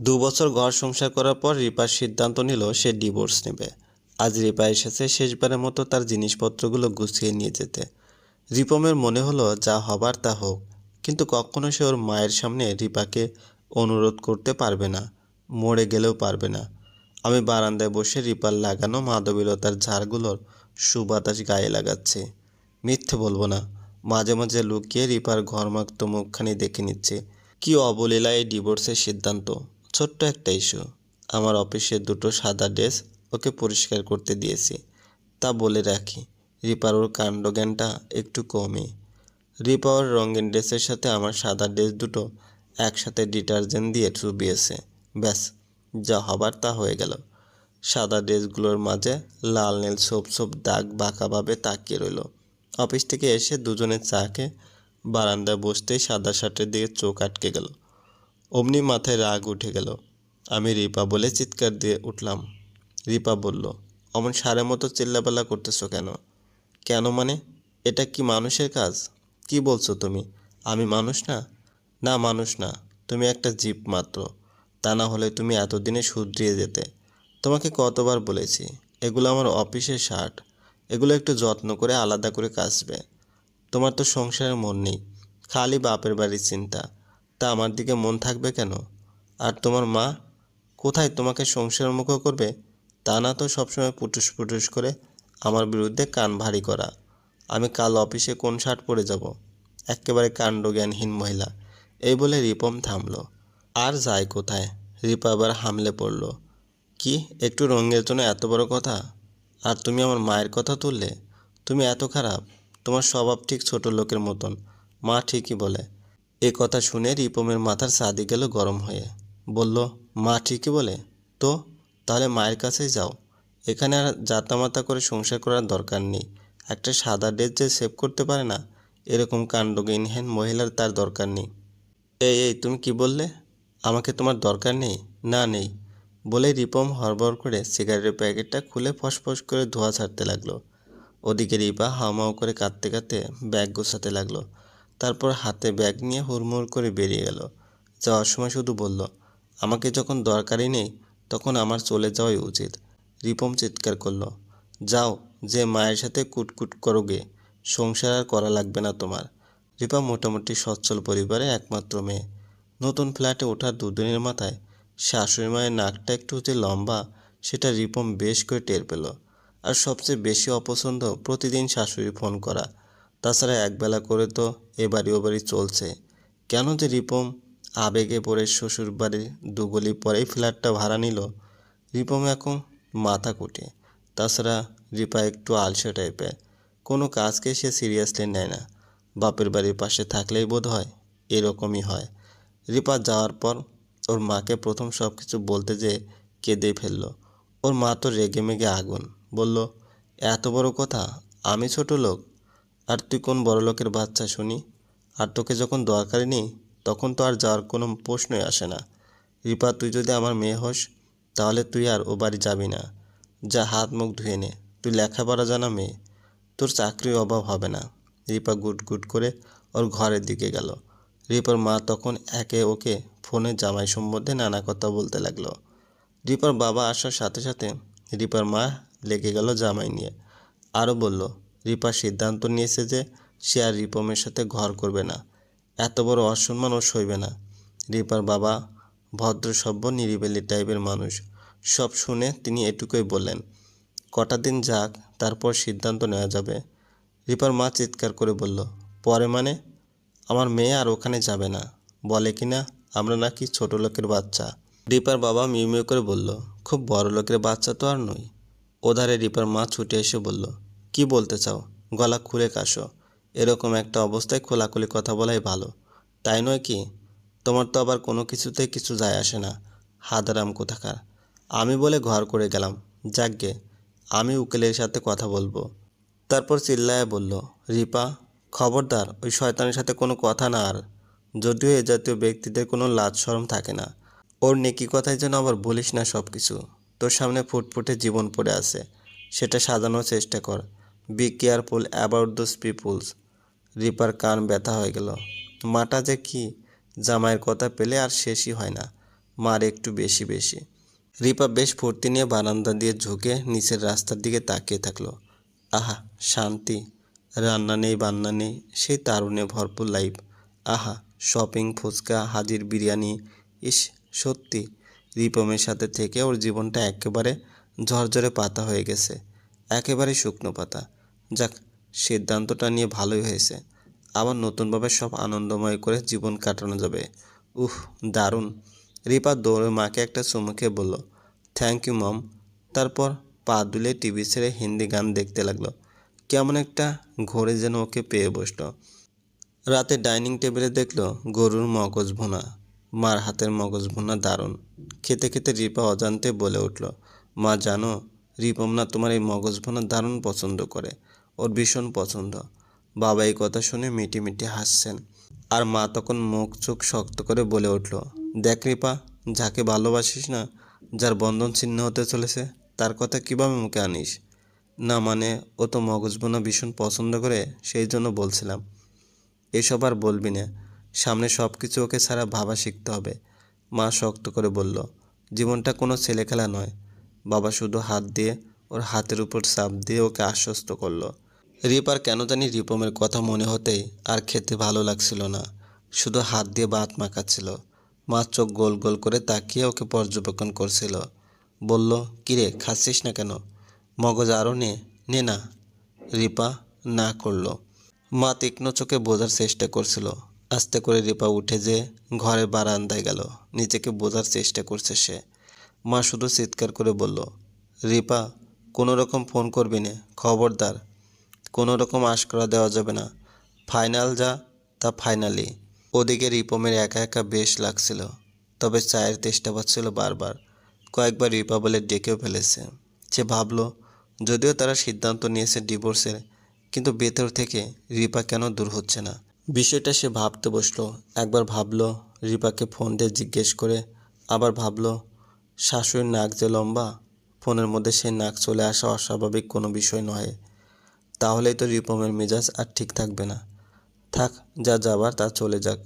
দু বছর ঘর সংসার করার পর রিপার সিদ্ধান্ত নিল সে ডিভোর্স নেবে। আজ রিপা এসেছে শেষবারের মতো তার জিনিসপত্রগুলো গুছিয়ে নিয়ে যেতে। রিপমের মনে হলো, যা হবার তা হোক, কিন্তু কখনো সে ওর মায়ের সামনে রিপাকে অনুরোধ করতে পারবে না, মরে গেলেও পারবে না। আমি বারান্দায় বসে রিপার লাগানো মাধবীলতার ঝাড়গুলোর সুবাতাস গায়ে লাগাচ্ছি। মিথ্যে বলব না, মাঝে মাঝে লুকিয়ে রিপার ঘরমাক্ত মুখখানি দেখে নিচ্ছে। কি অবলীলা এই ডিভোর্সের সিদ্ধান্ত। ছোট্ট একটা ইস্যু আমার অফিসের দুটো সাদা ড্রেস ওকে পরিষ্কার করতে দিয়েছি। তা বলে রাখি, রিপার ওর কাণ্ডজ্ঞানটা একটু কমই রিপা ওর রঙিন ড্রেসের সাথে আমার সাদা ড্রেস দুটো একসাথে ডিটারজেন্ট দিয়ে চুবিয়েছে। ব্যাস, যা হবার তা হয়ে গেল। সাদা ড্রেসগুলোর মাঝে লাল, নীল সোপ সোপ দাগ বাঁকাভাবে তাকিয়ে রইল। অফিস থেকে এসে দুজনে চা খেয়ে বারান্দায় বসতেই সাদা শার্টের দিকে চোখ আটকে গেল। অমনি মাথায় রাগ উঠে গেল। আমি রিপা বলে চিৎকার দিয়ে উঠলাম। রিপা বলল, অমন সারের মতো চিল্লাপাল্লা করতেছো কেন? কেন মানে? এটা কি মানুষের কাজ? কি বলছো তুমি? আমি মানুষ না? না, মানুষ না। তুমি একটা জীব মাত্র। তা না হলে তুমি এতদিনে শুধরিয়ে যেতে। তোমাকে কতবার বলেছি, এগুলো আমার অফিসের শার্ট। এগুলো একটু যত্ন করে আলাদা করে কাচবে। তোমার তো সংসারের মন নেই। খালি বাপের বাড়ির চিন্তা। তা আমার দিকে মন থাকবে কেন? আর তোমার মা কোথায় তোমাকে সংসার মুখ করবে? তা না তো সবসময় পুটুস পুটুস করে আমার বিরুদ্ধে কান ভারী করা। আমি কাল অফিসে কোন শার্ট পরে যাব? একেবারে কাণ্ডজ্ঞানহীন মহিলা। এই বলে রিপম থামলো। আর যায় কোথায়? রিপা আবার হামলে পড়ল। কি, একটু রঙের জন্য এত বড় কথা? আর তুমি আমার মায়ের কথা তুললে? তুমি এত খারাপ। তোমার স্বভাব ঠিক ছোট লোকের মতন। মা ঠিকই বলে। এ কথা শুনে রিপমের মাথার সাদি গেল গরম হয়ে। বলল, মা ঠিকই বলে। তো, তাহলে মায়ের কাছেই যাও। এখানে আর জাতামাতা করে সংসার করার দরকার নেই। একটা সাদা ড্রেস যে সেভ করতে পারে না, এরকম কাণ্ডজ্ঞানহীন মহিলার তার দরকার নেই। এই এই, তুমি কি বললে? আমাকে তোমার দরকার নেই? না, নেই। বলে রিপম হড়বড় করে সিগারেটের প্যাকেটটা খুলে ফসফস করে ধোয়া ছাড়তে লাগল। ওদিকে রিপা হাওমাও করে কাঁদতে কাঁদতে ব্যাগ গোছাতে লাগল। তারপর হাতে ব্যাগ নিয়ে হুড়মুড় করে বেরিয়ে গেল। যাওয়ার সময় শুধু বলল, আমাকে যখন দরকারই নেই, তখন আমার চলে যাওয়াই উচিত। রিপম চিৎকার করল, যাও, যে মায়ের সাথে কুটকুট করোগে, সংসার আর করা লাগবে না তোমার। রিপা মোটামুটি সচ্ছল পরিবারে একমাত্র মেয়ে। নতুন ফ্ল্যাটে ওঠার দুদিনের মাথায় শাশুড়ি মায়ের নাকটা একটু যে লম্বা, সেটা রিপম বেশ করে টের পেল। আর সবচেয়ে বেশি অপছন্দ প্রতিদিন শাশুড়ি ফোন করা। তাছাড়া একবেলা করে তো এ বাড়ি ও বাড়ি চলছে। কেন যে রিপম আবেগে পড়ে শ্বশুর বাড়ির দুগলি পরেই ফ্ল্যাটটা ভাড়া নিল? রিপম এখন মাথা কুটে। তাছাড়া রিপা একটু আলসে টাইপের কোনো কাজকে সে সিরিয়াসলি নেয় না। বাপের বাড়ির পাশে থাকলেই বোধ হয় এরকমই হয়। রিপা যাওয়ার পর ওর মাকে প্রথম সব কিছু বলতে যে কেঁদে ফেলল। ওর মা তো রেগে মেগে আগুন। বলল, এত বড় কথা? আমি ছোট লোক। আর তুই কোন বড় লোকের বাচ্চা শুনি? আর তোকে যখন দরকারই নেই, তখন তো আর যাওয়ার কোনো প্রশ্নই আসে না। রিপা, তুই যদি আমার মেয়ে হোস, তাহলে তুই আর ও বাড়ি যাবি না। যা হাত মুখ ধুয়ে নে। তুই লেখাপড়া জানা মেয়ে। তোর চাকরির অভাব হবে না। রিপা গুট গুট করে ওর ঘরের দিকে গেল। রিপার মা তখন একে ওকে ফোনে জামাই সম্বন্ধে নানা কথা বলতে লাগল। রিপার বাবা আসার সাথে সাথে রিপার মা লেগে গেল জামাই নিয়ে। আরও বলল রিপা সিদ্ধান্ত নিয়েছে যে সে আর রিপমের সাথে ঘর করবে না। এত বড় অসম্মান ও সইবে না। রিপার বাবা ভদ্র সভ্য নিরিবিলি টাইপের মানুষ। সব শুনে তিনি এটুকুই বললেন, কটা দিন যাক, তারপর সিদ্ধান্ত নেওয়া যাবে। রিপার মা চিৎকার করে বলল, পরে মানে? আমার মেয়ে আর ওখানে যাবে না। বলে কি না? আমরা নাকি ছোট লোকের বাচ্চা। রিপার বাবা মিউ মিউ করে বলল, খুব বড় লোকের বাচ্চা তো আর নই। ওধারে রিপার মা ছুটে এসে বলল কি বলতে চাও? গলা খুলে কাশো। এরকম একটা অবস্থায় খোলাখুলি কথা বলাই ভালো। তাই নয় কি? তোমার তো আবার কোনো কিছুতে কিছু যায় আসে না। হাদারাম কোথাকার। আমি বলে ঘর করে গেলাম। যাকগে, আমি উকিলের সাথে কথা বলব। তারপর চিল্লায় বলল, রিপা, খবরদার, ওই শয়তানের সাথে কোনো কথা না আর। যদিও এ জাতীয় ব্যক্তিদের কোনো লাজ শরম থাকে না। ওর নেকি কথাই যেন আবার বলিস না সব কিছু তোর সামনে ফুটফুটে জীবন পড়ে আছে। সেটা সাজানোর চেষ্টা কর। Be careful about those peoples reaper কান ব্যথা হয়ে গেল। মাটা যে কি? জামাইয়ের কথা পেলে আর শেষই হয় না। মার একটু বেশি বেশি। রিপা বেশ ফুর্তি নিয়ে বারান্দা দিয়ে ঝুঁকে নিচের রাস্তার দিকে তাকিয়ে থাকল। আহা, শান্তি। রান্না নেই, বান্না নেই সেই তারুণে ভরপুর লাইফ আহা শপিং ফুচকা, হাজির বিরিয়ানি। ইস, সত্যি। রিপমের সাথে থেকে ওর জীবনটা একেবারে ঝরঝরে পাতা হয়ে গেছে। একেবারে শুকনো পাতা। যাক, সিদ্ধান্তটা নিয়ে ভালোই হয়েছে। আবার নতুনভাবে সব আনন্দময় করে জীবন কাটানো যাবে। উহ দারুণ। রিপা দৌড়ে মাকে একটা চুমুকে বলল থ্যাংক ইউ মম তারপর পা দুলে টিভি ছেড়ে হিন্দি গান দেখতে লাগল। কেমন একটা ঘোরে যেন ওকে পেয়ে বসল। রাতে ডাইনিং টেবিলে দেখল গরুর মগজ ভুনা। মার হাতের মগজ ভুনা দারুণ। খেতে খেতে রিপা অজান্তে বলে উঠল, মা, জানো রিপম না তোমার এই মগজ ভুনা দারুণ পছন্দ করে। ওর ভীষণ পছন্দ। বাবা এই কথা শুনে মিটি মিটি হাসছেন। আর মা তখন মুখ চোখ শক্ত করে বলে উঠল, দেখ রিপা, যাকে ভালোবাসিস না, যার বন্ধন ছিন্ন হতে চলেছে, তার কথা কীভাবে মুখে আনিস? না মানে ও তো মগজ বোনা ভীষণ পছন্দ করে, সেই জন্য বলছিলাম। এসব আর বলবি না। সামনে সব কিছু ওকে ছাড়া ভাবা শিখতে হবে। মা শক্ত করে বলল, জীবনটা কোনো ছেলে খেলা নয়। বাবা শুধু হাত দিয়ে, ওর হাতের উপর চাপ দিয়ে ওকে আশ্বস্ত করল। রিপার কেন জানি রিপমের কথা মনে হতেই আর খেতে ভালো লাগছিল না। শুধু হাত দিয়ে বাত মাখাচ্ছিল। মা চোখ গোল গোল করে তাকিয়ে ওকে পর্যবেক্ষণ করছিল। বলল, কিরে, খাচ্ছিস না কেন? মগজ আরও নে নে না। রিপা না করল। মা তীক্ষ্ণ চোখে বোঝার চেষ্টা করছিল। আস্তে করে রিপা উঠে যে ঘরের বারান্দায় গেল, নিজেকে বোঝার চেষ্টা করছে সে। মা শুধু চিৎকার করে বলল, রিপা কোনো রকম ফোন করবি না, খবরদার। কোনো রকম আশকরা দেওয়া যাবে না। ফাইনাল যা, তা ফাইনালি। ওদিকে রিপমের একা একা বেশ লাগছিল, তবে চায়ের তেষ্টা পাচ্ছিল বারবার। কয়েকবার রিপা বলে ডেকেও ফেলেছে। সে ভাবলো, যদিও তারা সিদ্ধান্ত নিয়েছে ডিভোর্সের, কিন্তু ভেতর থেকে রিপা কেন দূর হচ্ছে না? বিষয়টা সে ভাবতে বসল। একবার ভাবলো, রিপাকে ফোন দিয়ে জিজ্ঞেস করে। আবার ভাবলো, শাশুড়ির নাক যে লম্বা, ফোনের মধ্যে সেই নাক চলে আসা অস্বাভাবিক কোনো বিষয় নয়। তাহলেই তো রিপমের মেজাজ আর ঠিক থাকবে না। থাক, যা যাবার তা চলে যাক।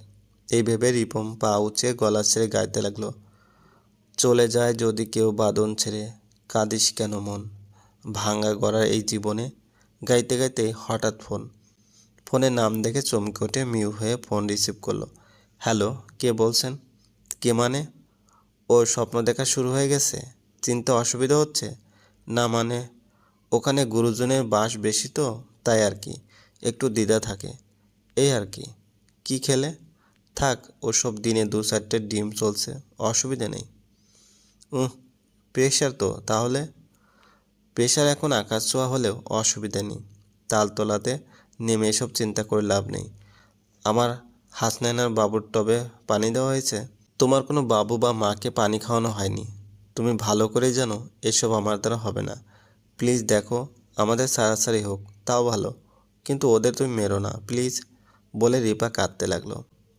এই ভেবে রিপম পা উঁচিয়ে গলা ছেড়ে গাইতে লাগল। চলে যায় যদি কেউ বাদন ছেড়ে, কাঁদিস কেন মন? ভাঙা গড়ার এই জীবনে গাইতে গাইতে হঠাৎ ফোন। ফোনে নাম দেখে চমকে ওঠে মিউ হয়ে ফোন রিসিভ করল। হ্যালো, কে বলছেন? কে মানে? ওর স্বপ্ন দেখা শুরু হয়ে গেছে? চিনতে অসুবিধা হচ্ছে? না মানে ওখানে গুরুজনের বাস বেশি তো, তাই আর কি। একটু দ্বিধা থাকে। এই আর কি। কি খেলে? থাক, ওসব দিনে দু চারটে ডিম চলছে, অসুবিধে নেই। উহ প্রেশার তো, তাহলে? প্রেশার এখন আকাশ ছোঁয়া হলেও অসুবিধা নেই। তালতলাতে নেমে এসব চিন্তা করে লাভ নেই। আমার হাসনাইনার বাবুর টবে পানি দেওয়া হয়েছে? তোমার কোনো বাবু বা মাকে পানি খাওয়ানো হয়নি? তুমি ভালো করেই জানো, এসব আমার দ্বারা হবে না। প্লিজ দেখো, আমাদের সারাসারি হোক, তাও ভালো। কিন্তু ওদের তুমি মেরো না প্লিজ বলে রিপা কাঁদতে লাগল।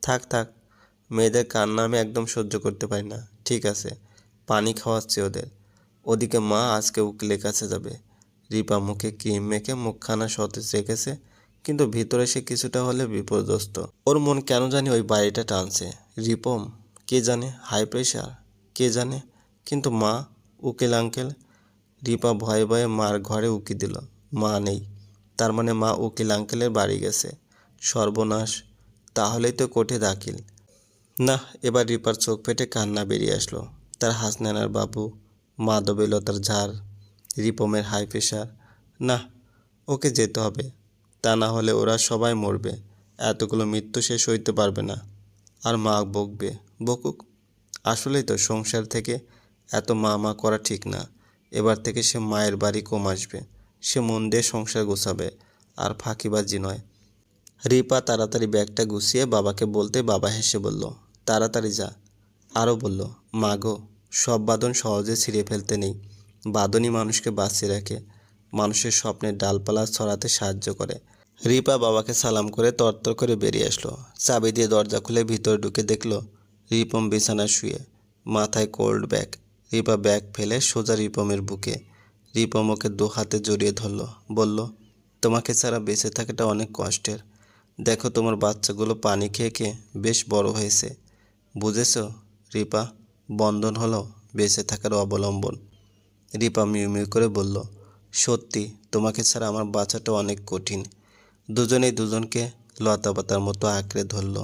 থাক থাক, মেয়েদের কান্না আমি একদম সহ্য করতে পারি না, ঠিক আছে, পানি খাওয়াচ্ছি ওদের। ওদিকে মা আজকে উকিলের কাছে যাবে। রিপা মুখে ক্রিম মেখে মুখখানা সতেজ রেখেছে, কিন্তু ভিতরে সে কিছুটা হলে বিপর্যস্ত। ওর মন কেন জানি ওই বাড়িটা টানছে। রিপম, কে জানে হাই প্রেশার কে জানে, কিন্তু মা, উকিল আঙ্কেল রিপা ভয়ে ভয়ে মার ঘরে উকি দিল, মা নেই। তার মানে মা উকিল আঙ্কেলের বাড়ি গেছে। সর্বনাশ, তাহলেই তো কোর্টে দাখিল। না এবার রিপার চোখ ফেটে কান্না বেরিয়ে আসলো। তার হাসনানার বাবু মাধবীলতার ঝাড়, রিপমের হাই প্রেশার না ওকে যেতে হবে। তা না হলে ওরা সবাই মরবে। এতগুলো মৃত্যু শেষ হইতে পারবে না। আর মা বকবে, বকুক। আসলেই তো সংসার থেকে এত মা মা করা ঠিক না। এবার থেকে সে মায়ের বাড়ি কম আসবে। সে মন দিয়ে সংসার গোছাবে, আর ফাঁকিবাজি নয়। রিপা তাড়াতাড়ি ব্যাগটা গুছিয়ে বাবাকে বলতে বাবা হেসে বলল, তাড়াতাড়ি যা। আরও বলল মাগো সব বাদন সহজে ছিঁড়ে ফেলতে নেই। বাদনই মানুষকে বাঁচিয়ে রাখে। মানুষের স্বপ্নের ডালপালা ছড়াতে সাহায্য করে। রিপা বাবাকে সালাম করে তরতর করে বেরিয়ে আসলো। চাবি দিয়ে দরজা খুলে ভিতরে ঢুকে দেখল, রিপম বিছানা শুয়ে, মাথায় কোল্ড ব্যাগ। রিপা ব্যাগ ফেলে সোজা রিপমের বুকে। রিপম ওকে দু হাতে জড়িয়ে ধরলো, বলল, তোমাকে ছাড়া বেঁচে থাকাটা অনেক কষ্টের। দেখো তোমার বাচ্চাগুলো পানি খেয়ে খেয়ে বেশ বড় হয়েছে। বুঝেছ, রিপা, বন্ধন হলো বেঁচে থাকার অবলম্বন। রিপা মিউ মিউ করে বলল, সত্যি, তোমাকে ছাড়া আমার বাঁচাটা অনেক কঠিন। দুজনেই দুজনকে লতাপাতার মতো আঁকড়ে ধরলো।